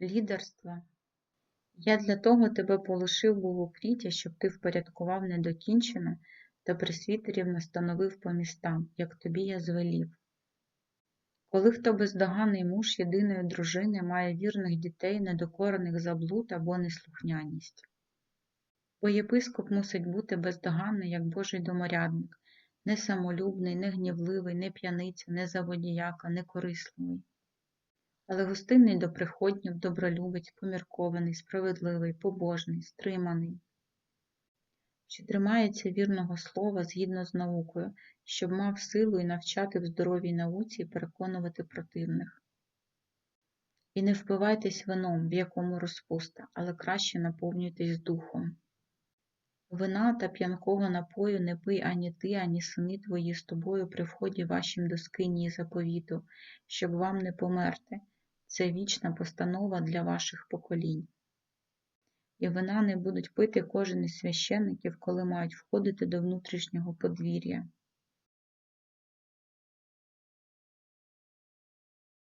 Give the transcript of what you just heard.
лідерства. Я для того тебе полишив був у кріті, щоб ти впорядкував недокінчене та присвітерів настановив по містам, як тобі я звелів. Коли хто бездоганний муж єдиної дружини має вірних дітей, недокорених за блуд або неслухняність. Бо єпископ мусить бути бездоганний, як Божий доморядник, не самолюбний, не гнівливий, не п'яниця, не заводіяка, не корисливий. Але гостинний до приходнів, добролюбець, поміркований, справедливий, побожний, стриманий, що тримається вірного слова згідно з наукою, щоб мав силу і навчати в здоровій науці і переконувати противних. І не впивайтесь вином, в якому розпуста, але краще наповнюйтесь духом. Вина та п'янкого напою не пий ані ти, ані сини твої з тобою при вході вашім до скинії заповіту, щоб вам не померти. Це вічна постанова для ваших поколінь. І вина не будуть пити кожен із священників, коли мають входити до внутрішнього подвір'я.